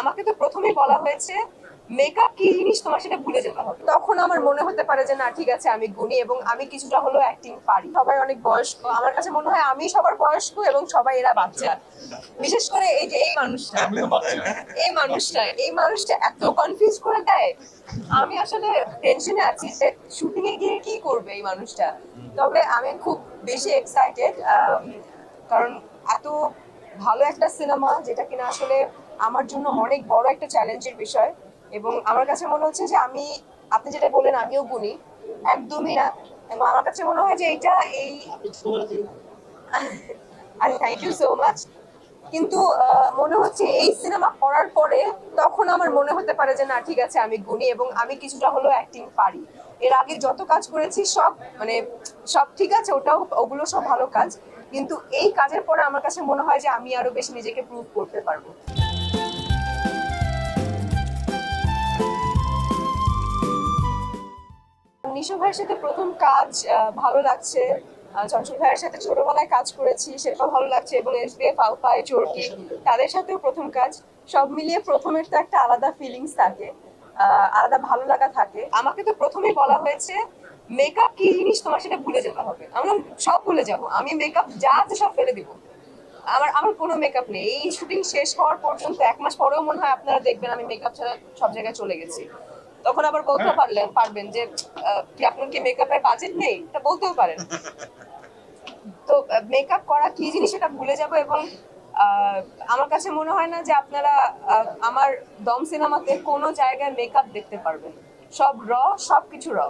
আমাকে তো প্রথমেই বলা হয়েছে মেকআপ কি জিনিস তোমার সেটা ভুলে যেতে হবে। তখন আমার মনে হতে পারে যে না ঠিক আছে আমি গুণী এবং আমি কিছুটা হলেও অ্যাক্টিং পারি। সবাই অনেক বয়স্ক আমার কাছে মনে হয় আমি সবার বয়স্ক এবং সবাই এরা বাচ্চা। বিশেষ করে এই যে এই মানুষটা এই মানুষটা এই মানুষটা এত কনফিউজ করে দেয়। আমি আসলে টেনশনে আছি যে শুটিং এ গিয়ে কি করবে এই মানুষটা? তবে আমি খুব বেশি এক্সাইটেড কারণ এত ভালো একটা সিনেমা যেটা কিনা আসলে আমার জন্য অনেক বড় একটা চ্যালেঞ্জের বিষয় এবং আমার কাছে মনে হচ্ছে যে আমি, আপনি যেটা বললেন আমিও গুনি একদমই না। এবং আমার কাছে মনে হয় যে এটা এই থ্যাংক ইউ সো মাচ কিন্তু মনে হচ্ছে এই সিনেমা করার পরে তখন আমার মনে হতে পারে যে না, ঠিক আছে, আমি গুণী এবং আমি কিছুটা হলেও অ্যাক্টিং পারি। এর আগে যত কাজ করেছি সব মানে সব ঠিক আছে, ওটাও, ওগুলো সব ভালো কাজ। কিন্তু এই কাজের পরে আমার কাছে মনে হয় যে আমি আরও বেশি নিজেকে প্রুভ করতে পারব। নিশো ভাইয়ের সাথে প্রথম কাজ ভালো লাগছে। চঞ্চল ভাইয়ের সাথে ছোটবেলায় কাজ করেছি, সেটাও ভালো লাগছে এবং এস বি এফ আলফাই চোরকি, তাদের সাথেও প্রথম কাজ। সব মিলিয়ে প্রথমের তো একটা আলাদা ফিলিংস থাকে আলাদা ভালো লাগা থাকে। আমাকে তো প্রথমেই বলা হয়েছে মেকআপ কি জিনিস তোমার সেটা ভুলে যেতে হবে। আমরা সব ভুলে যাব। আমি মেকআপ যা আছে সব ফেলে দিব। আমার আমার কোনো মেকআপ নেই। এই শুটিং শেষ হওয়ার পর্যন্ত, এক মাস পরেও মনে হয় আপনারা দেখবেন আমি মেকআপ ছাড়া সব জায়গায় চলে গেছি। তখন আবার বলতে পারলেন পারবেন যে কি আপনার কি মেকআপের বাজেট নেই? এটা বলতেও পারেন। তো মেকআপ করা কি জিনিস এটা ভুলে যাব এবং আহ, আমার কাছে মনে হয় না যে আপনারা আমার দম সিনেমাতে কোনো জায়গায় মেকআপ দেখতে পারবেন। সব র সব কিছু র